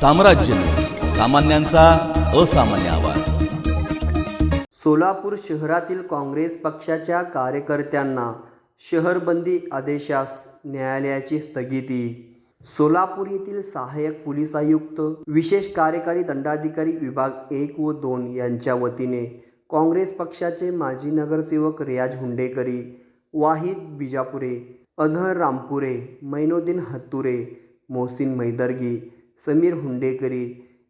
साम्राज्य. सामान्यांचा असामान्य आवाज. सोलापूर शहरातील काँग्रेस पक्षाच्या कार्यकर्त्यांना शहरबंदी आदेशास न्यायालयाची स्थगिती. सोलापूर येथील सहाय्यक पोलीस आयुक्त विशेष कार्यकारी दंडाधिकारी विभाग एक व दोन यांच्या वतीने काँग्रेस पक्षाचे माजी नगरसेवक रियाज हुंडेकरी वाहिद बिजापुरे अझहर रामपुरे मैनोद्दीन हत्तुरे मोहसिन मैदर्गी समीर हुंडेकरी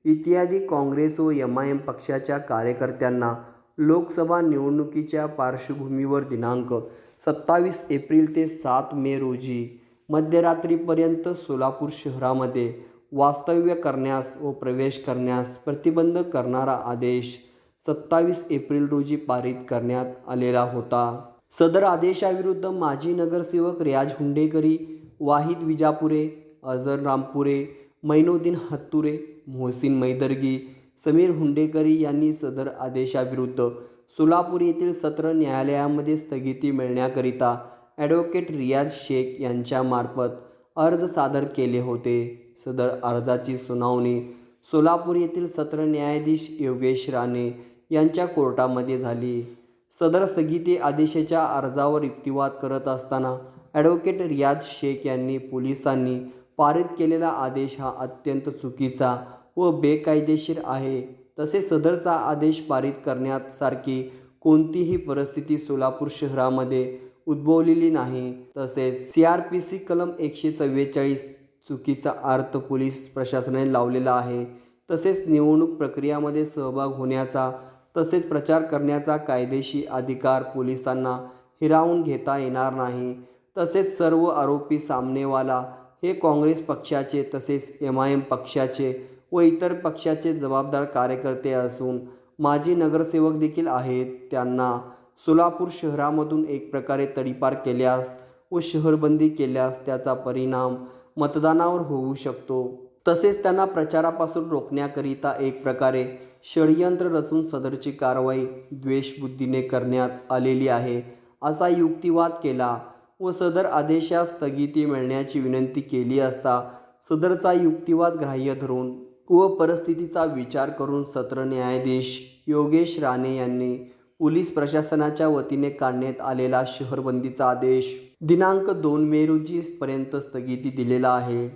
इत्यादी काँग्रेस व एम आय एम पक्षाच्या कार्यकर्त्यांना लोकसभा निवडणुकीच्या पार्श्वभूमीवर दिनांक सत्तावीस एप्रिल ते सात मे रोजी मध्यरात्रीपर्यंत सोलापूर शहरामध्ये वास्तव्य करण्यास व प्रवेश करण्यास प्रतिबंध करणारा आदेश सत्तावीस एप्रिल रोजी पारित करण्यात आलेला होता. सदर आदेशाविरुद्ध माजी नगरसेवक रियाज हुंडेकरी वाहिद विजापुरे अझर रामपुरे मैनुद्दीन हत्तुरे मोहसिन मैदर्गी समीर हुंडेकरी यांनी सदर आदेशाविरुद्ध सोलापूर येथील सत्र न्यायालयामध्ये स्थगिती मिळण्याकरिता ॲडव्होकेट रियाज शेख यांच्यामार्फत अर्ज सादर केले होते. सदर अर्जाची सुनावणी सोलापूर येथील सत्र न्यायाधीश योगेश राणे यांच्या कोर्टामध्ये झाली. सदर स्थगिती आदेशाच्या अर्जावर युक्तिवाद करत असताना ॲडव्होकेट रियाज शेख यांनी पोलिसांनी पारित केलेला आदेश हा अत्यंत चुकीचा व बेकायदेशीर आहे. तसेच सदरचा आदेश पारित करण्यासारखी कोणतीही परिस्थिती सोलापूर शहरामध्ये उद्भवलेली नाही. तसेच सी आर पी सी कलम एकशे चव्वेचाळीस चुकीचा अर्थ पोलीस प्रशासनाने लावलेला आहे. तसेच निवडणूक प्रक्रियामध्ये सहभाग होण्याचा तसेच प्रचार करण्याचा कायदेशीर अधिकार पोलिसांना हिरावून घेता येणार नाही. तसेच सर्व आरोपी सामनेवाला हे काँग्रेस पक्षाचे तसेच एम आय एम पक्षाचे व इतर पक्षाचे जबाबदार कार्यकर्ते असून माजी नगरसेवक देखील आहेत. त्यांना सोलापूर शहरामधून एक प्रकारे तडीपार केल्यास व शहरबंदी केल्यास त्याचा परिणाम मतदानावर होऊ शकतो. तसेच त्यांना प्रचारापासून रोखण्याकरिता एक प्रकारे षडयंत्र रचून सदरची कारवाई द्वेषबुद्धीने करण्यात आलेली आहे. असा युक्तिवाद केला व सदर आदेशास स्थगिती मिळण्याची विनंती केली असता सदरचा युक्तिवाद ग्राह्य धरून व परिस्थितीचा विचार करून सत्र न्यायाधीश योगेश राणे यांनी पोलीस प्रशासनाच्या वतीने काढण्यात आलेला शहरबंदीचा आदेश दिनांक दोन मे रोजी पर्यंत स्थगिती दिलेला आहे.